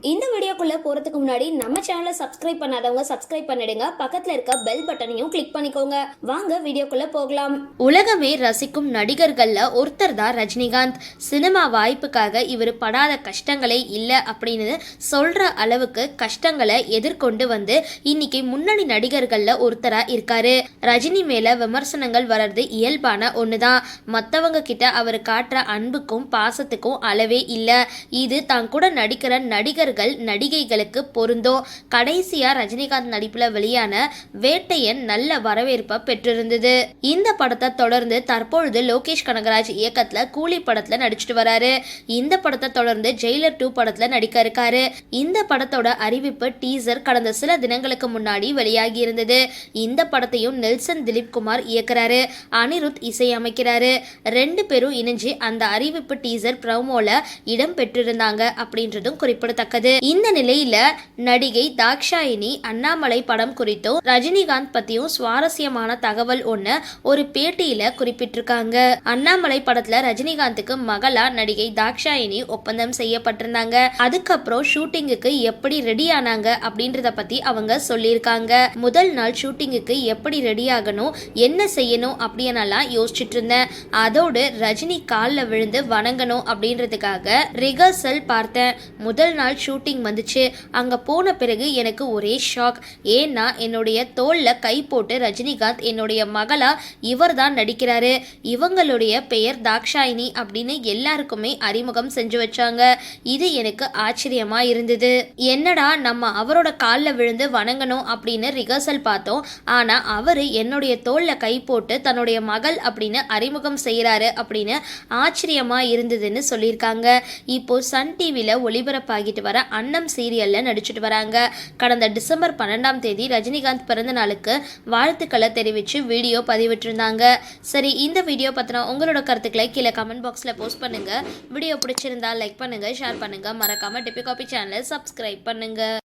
இந்த வீடியோக்குள்ளே போறதுக்கு முன்னாடி நம்ம சேனலை சப்ஸ்கிரைப் பண்ணாதவங்க சப்ஸ்கிரைப் பண்ணிடுங்க. பக்கத்தில் இருக்க பெல் பட்டனையும் கிளிக் பண்ணிக்கோங்க. வாங்க வீடியோக்குள்ளே போகலாம். உலகமே ரசிக்கும் நடிகர்களில் ஒருத்தர் தான் ரஜினிகாந்த். சினிமா வாய்ப்புக்காக இவர் படாத கஷ்டங்களே இல்லை அப்படின்னு சொல்கிற அளவுக்கு கஷ்டங்களை எதிர்கொண்டு வந்து இன்னைக்கு முன்னணி நடிகர்களில் ஒருத்தராக இருக்காரு. ரஜினி மேலே விமர்சனங்கள் வர்றது இயல்பான ஒன்று தான் மற்றவங்க கிட்ட அவர் காட்டுற அன்புக்கும் பாசத்துக்கும் அளவே இல்லை. இது தான் கூட நடிக்கிற நடிகர்கள் நடிகைகளுக்கு பொருந்தும் கடைசியா ரஜினிகாந்த் நடிப்புல வெளியான வேட்டையன் நல்ல வரவேற்பை பெற்றிருந்தது. இந்த படத்தை தொடர்ந்து தற்பொழுது லோகேஷ் கனகராஜ் இயக்கத்துல கூலி படத்துல நடிச்சிட்டு வராரு. இந்த படத்தை தொடர்ந்து ஜெயிலர் டூ படத்துல நடிக்க இருக்காரு. இந்த படத்தோட அறிவிப்பு டீசர் கடந்த சில தினங்களுக்கு முன்னாடி வெளியாகி இருந்தது. இந்த படத்தையும் நெல்சன் திலீப் குமார் இயக்குறாரு. அனிருத் இசையமைக்கிறாரு. ரெண்டு பேரும் இணைஞ்சு அந்த அறிவிப்பு டீசர் ப்ரோமோல இடம் பெற்றிருந்தாங்க அப்படின்றதும் குறிப்பிடத்தக்கது. இந்த நிலையில நடிகை தாக்ஷாயினி அண்ணாமலை படம் குறித்தும் ரஜினிகாந்த் பத்தியும் சுவாரஸ்யமான தகவல் ஒண்ணு ஒரு பேட்டியில குறிப்பிட்டிருக்காங்க. அண்ணாமலை படத்துல ரஜினிகாந்துக்கு மகளா நடிகை தாக்ஷாயினி ஒப்பந்தம் செய்யப்பட்டிருந்தாங்க. அதுக்கப்புறம் ஷூட்டிங்குக்கு எப்படி ரெடி ஆனாங்க அப்படின்றத பத்தி அவங்க சொல்லியிருக்காங்க. முதல் நாள் ஷூட்டிங்குக்கு எப்படி ரெடி ஆகணும் என்ன செய்யணும் அப்படின்னலாம் யோசிச்சுட்டு இருந்தேன். அதோடு ரஜினி காலில் விழுந்து வணங்கணும் அப்படின்றதுக்காக ரிஹர்சல் பார்த்தேன். முதல் நாள் ஷூட்டிங் வந்துச்சு. அங்கே போன பிறகு எனக்கு ஒரே ஷாக் ஏன்னா என்னுடைய தோளில் கை போட்டு ரஜினிகாந்த் என்னுடைய மகளாக இவர் தான் நடிக்கிறாரு. இவங்களுடைய பெயர் தாக்ஷாயினி அப்படின்னு எல்லாருக்குமே அறிமுகம் செஞ்சு வச்சாங்க. இது எனக்கு ஆச்சரியமாக இருந்தது. என்னடா நம்ம அவரோட காலில் விழுந்து வணங்கணும் அப்படின்னு ரிஹர்சல் பார்த்தோம். ஆனால் அவர் என்னுடைய தோளில் கை போட்டு தன்னுடைய மகள் அப்படின்னு அறிமுகம் செய்கிறாரு அப்படின்னு ஆச்சரியமாக இருந்ததுன்னு சொல்லியிருக்காங்க. இப்போ சன் டிவியில் ஒளிபரப்பாகிட்டு வர அன்னம் சீரியலில் நடிச்சிட்டு வராங்க. கடந்த டிசம்பர் பன்னெண்டாம் தேதி ரஜினிகாந்த் பிறந்த நாளுக்கு வாழ்த்துக்களை தெரிவித்து வீடியோ பதிவிட்டிருந்தாங்க. சரி இந்த வீடியோ பற்றின உங்களோட கருத்துக்களை கீழே கமெண்ட் பாக்ஸில் போஸ்ட் பண்ணுங்கள் வீடியோ பிடிச்சிருந்தா லைக் பண்ணுங்கள் ஷேர் பண்ணுங்கள் மறக்காமல் டிபி காபி சேனலை சப்ஸ்கிரைப் பண்ணுங்கள்